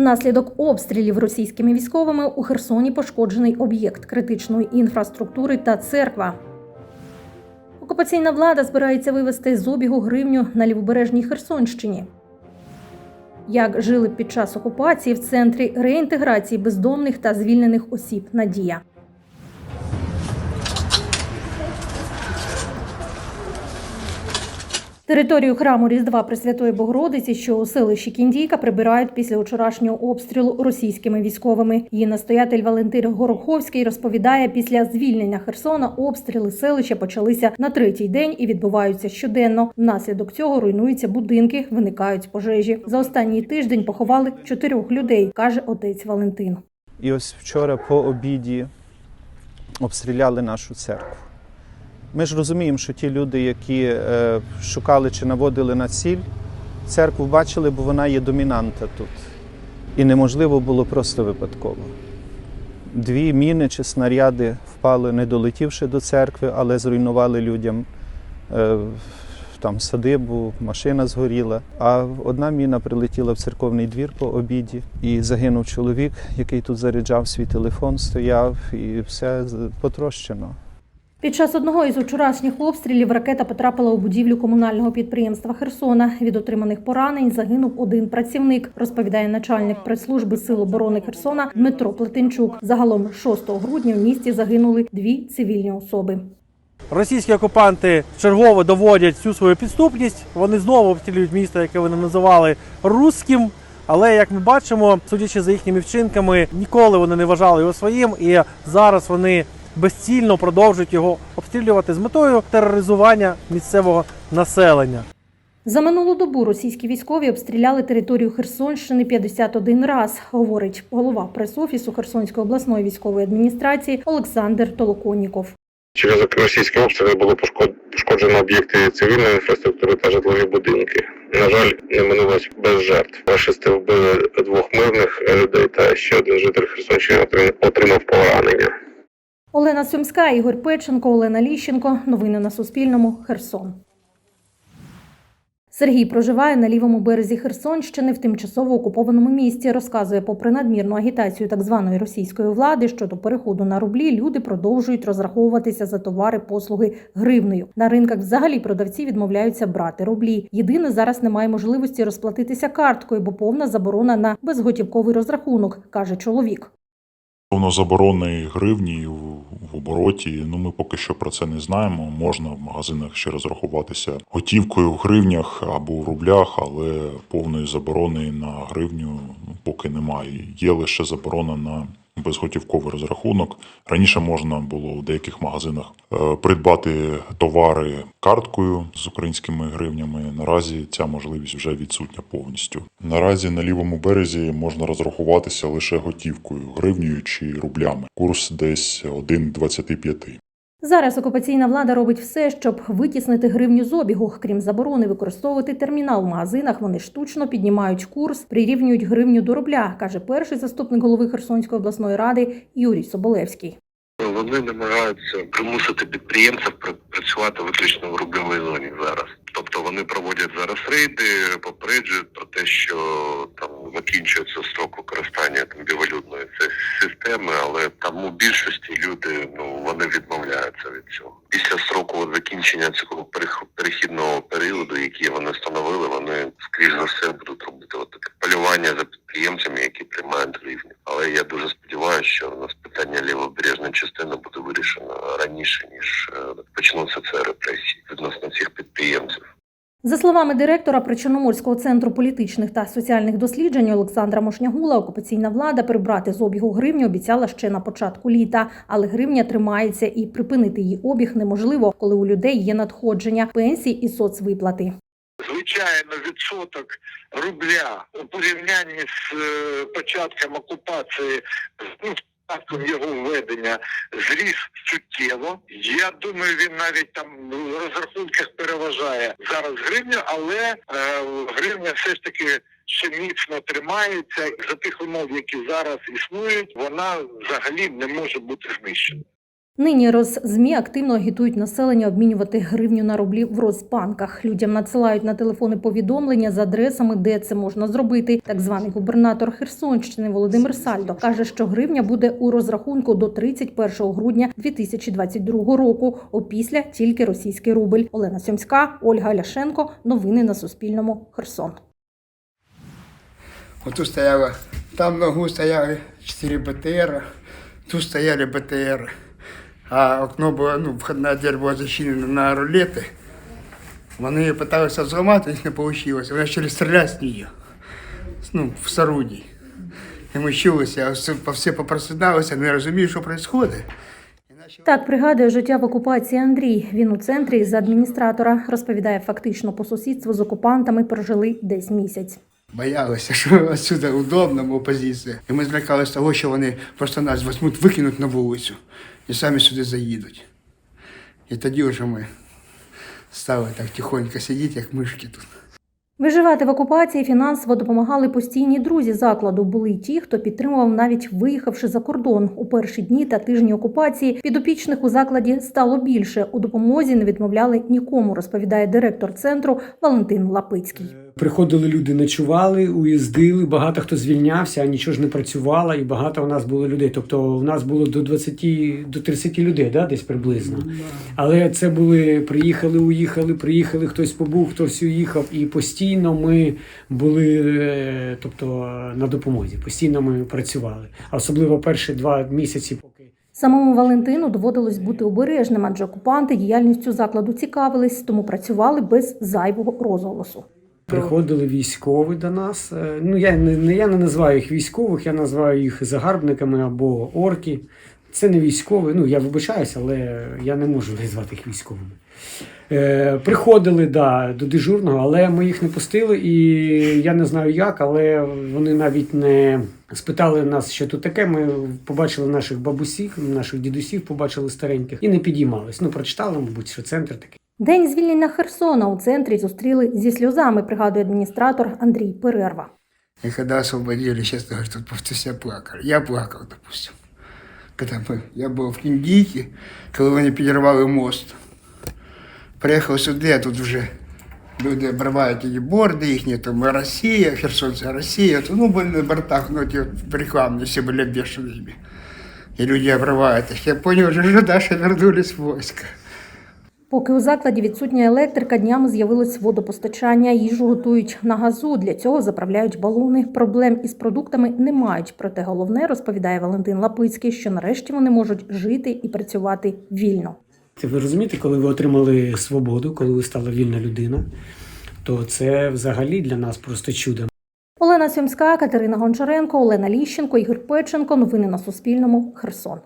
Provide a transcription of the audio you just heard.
Внаслідок обстрілів російськими військовими у Херсоні пошкоджений об'єкт критичної інфраструктури та церква. Окупаційна влада збирається вивести з обігу гривню на лівобережній Херсонщині. Як жили під час окупації в центрі реінтеграції бездомних та звільнених осіб Надія. Територію храму Різдва Пресвятої Богородиці, що у селищі Кіндійка, прибирають після вчорашнього обстрілу російськими військовими. Її настоятель Валентин Гороховський розповідає, після звільнення Херсона обстріли селища почалися на третій день і відбуваються щоденно. Внаслідок цього руйнуються будинки, виникають пожежі. За останній тиждень поховали чотирьох людей, каже отець Валентин. І ось вчора по обіді обстріляли нашу церкву. Ми ж розуміємо, що ті люди, які е, шукали чи наводили на ціль, церкву бачили, бо вона є домінанта тут. І неможливо було просто випадково. Дві міни чи снаряди впали, не долетівши до церкви, але зруйнували людям е, там садибу, машина згоріла. А одна міна прилетіла в церковний двір по обіді, і загинув чоловік, який тут заряджав свій телефон, стояв, і все потрощено. Під час одного із вчорашніх обстрілів ракета потрапила у будівлю комунального підприємства Херсона. Від отриманих поранень загинув один працівник, розповідає начальник прес-служби Сил оборони Херсона Дмитро Плетенчук. Загалом 6 грудня в місті загинули дві цивільні особи. Російські окупанти чергово доводять всю свою підступність. Вони знову обстрілюють місто, яке вони називали руським. Але як ми бачимо, судячи за їхніми вчинками, ніколи вони не вважали його своїм, і зараз вони безцільно продовжують його обстрілювати з метою тероризування місцевого населення. За минулу добу російські військові обстріляли територію Херсонщини 51 раз, говорить голова прес-офісу Херсонської обласної військової адміністрації Олександр Толоконніков. Через російські обстріли було пошкоджено об'єкти цивільної інфраструктури та житлові будинки. На жаль, не минулось без жертв. Фашисти вбили двох мирних людей, та ще один житель Херсонщини отримав поранення. Олена Сумська, Ігор Печенко, Олена Ліщенко. Новини на Суспільному. Херсон. Сергій проживає на лівому березі Херсонщини в тимчасово окупованому місті. Розказує, попри надмірну агітацію так званої російської влади щодо переходу на рублі, люди продовжують розраховуватися за товари послуги гривнею. На ринках взагалі продавці відмовляються брати рублі. Єдине зараз немає можливості розплатитися карткою, бо повна заборона на безготівковий розрахунок, каже чоловік. Повно заборони гривні в обороті. Ну ми поки що про це не знаємо. Можна в магазинах ще розрахуватися готівкою в гривнях або в рублях, але повної заборони на гривню поки немає. Є лише заборона на безготівковий розрахунок. Раніше можна було в деяких магазинах е, придбати товари карткою з українськими гривнями. Наразі ця можливість вже відсутня повністю. Наразі на лівому березі можна розрахуватися лише готівкою, гривнею чи рублями. Курс десь 1,25. Зараз окупаційна влада робить все, щоб витіснити гривню з обігу. Крім заборони використовувати термінал в магазинах, вони штучно піднімають курс, прирівнюють гривню до рубля, каже перший заступник голови Херсонської обласної ради Юрій Соболевський. Вони намагаються примусити підприємців працювати виключно в рубльовій зоні зараз. Тобто вони проводять зараз рейди, попереджують про те, що там закінчується строк використання там бівалютної системи, але там у більшості люди ну вони відмовляються від цього. Після строку закінчення цього перех- перехідного періоду, який вони встановили, вони скрізь за все будуть робити от таке полювання за підприємцями, які приймають гривні. Але я дуже сподіваюся, що у нас питання лівобережної частини буде вирішено раніше ніж е, почнуться це репресії відносно цих підприємців. За словами директора Причорноморського центру політичних та соціальних досліджень Олександра Мошнягула, окупаційна влада прибрати з обігу гривню обіцяла ще на початку літа, але гривня тримається і припинити її обіг неможливо, коли у людей є надходження пенсій і соцвиплати. звичайно, відсоток рубля у порівнянні з е, початком окупації, ну, з його введення, зріс суттєво. Я думаю, він навіть там в розрахунках переважає зараз гривню, але е, гривня все ж таки ще міцно тримається. За тих умов, які зараз існують, вона взагалі не може бути знищена. Нині Роззмі активно агітують населення обмінювати гривню на рублі в Розбанках. Людям надсилають на телефони повідомлення з адресами, де це можна зробити. Так званий губернатор Херсонщини Володимир Сальдо каже, що гривня буде у розрахунку до 31 грудня 2022 року. Опісля тільки російський рубль. Олена Сьомська, Ольга Ляшенко. Новини на Суспільному. Херсон. Вот тут стояло, там на углу стояли 4 БТР, тут стояли БТР. А окно було, ну, входная дверь була зачинена на рулети. Вони її намагалися зламати, не вийшло. Вони почали стріляти з неї, ну, в сорудій. І ми чулися, всі попросиналися, не розуміють, що відбувається. Так пригадує життя в окупації Андрій. Він у центрі з адміністратора розповідає, фактично по сусідству з окупантами прожили десь місяць. Боялися, що отсюда удобна була позиція. І ми злякалися того, що вони просто нас візьмуть, викинуть на вулицю і самі сюди заїдуть. І тоді вже ми стали так тихонько сидіти, як мишки тут. Виживати в окупації фінансово допомагали постійні друзі закладу. Були й ті, хто підтримував, навіть виїхавши за кордон. У перші дні та тижні окупації підопічних у закладі стало більше. У допомозі не відмовляли нікому, розповідає директор центру Валентин Лапицький. Приходили люди, ночували, уїздили, багато хто звільнявся, а нічого ж не працювало, і багато у нас було людей. Тобто у нас було до 20, до 30 людей, да, десь приблизно. Але це були приїхали, уїхали, приїхали, хтось побув, хтось уїхав, і постійно ми були е, тобто, на допомозі, постійно ми працювали. Особливо перші два місяці, поки. Самому Валентину доводилось бути обережним, адже окупанти діяльністю закладу цікавились, тому працювали без зайвого розголосу. Приходили військові до нас. Е, Ну я не я не називаю їх військових, я називаю їх загарбниками або орки. Це не військові. Ну я вибачаюся, але я не можу назвати їх військовими. Е, приходили да, до дежурного, але ми їх не пустили, і я не знаю як, але вони навіть не спитали нас, що тут таке. Ми побачили наших бабусів, наших дідусів, побачили стареньких і не підіймались. Ну, прочитали, мабуть, що центр такий. День звільнення Херсона у центрі зустріли зі сльозами, пригадує адміністратор Андрій Перерва. И когда освободили, честно говоря, тут просто все плакали. Я плакал, допустим. Мы, я был в Кіндійці, коли вони підірвали мост. Приїхав сюди, а тут вже люди обривають ті борди їхні, там Росія, Херсонська Росія. То, ну, були на бортах, ну, ті рекламні, всі були обвішаними. І люди обривають їх. Я зрозумів, що наші вернулись в військо. Поки у закладі відсутня електрика, днями з'явилось водопостачання. Їжу готують на газу. Для цього заправляють балони. Проблем із продуктами не мають. Проте головне розповідає Валентин Лапицький, що нарешті вони можуть жити і працювати вільно. Це ви розумієте, коли ви отримали свободу, коли ви стали вільна людина, то це взагалі для нас просто чудо. Олена Сьомська, Катерина Гончаренко, Олена Ліщенко, Ігор Печенко. Новини на Суспільному. Херсон.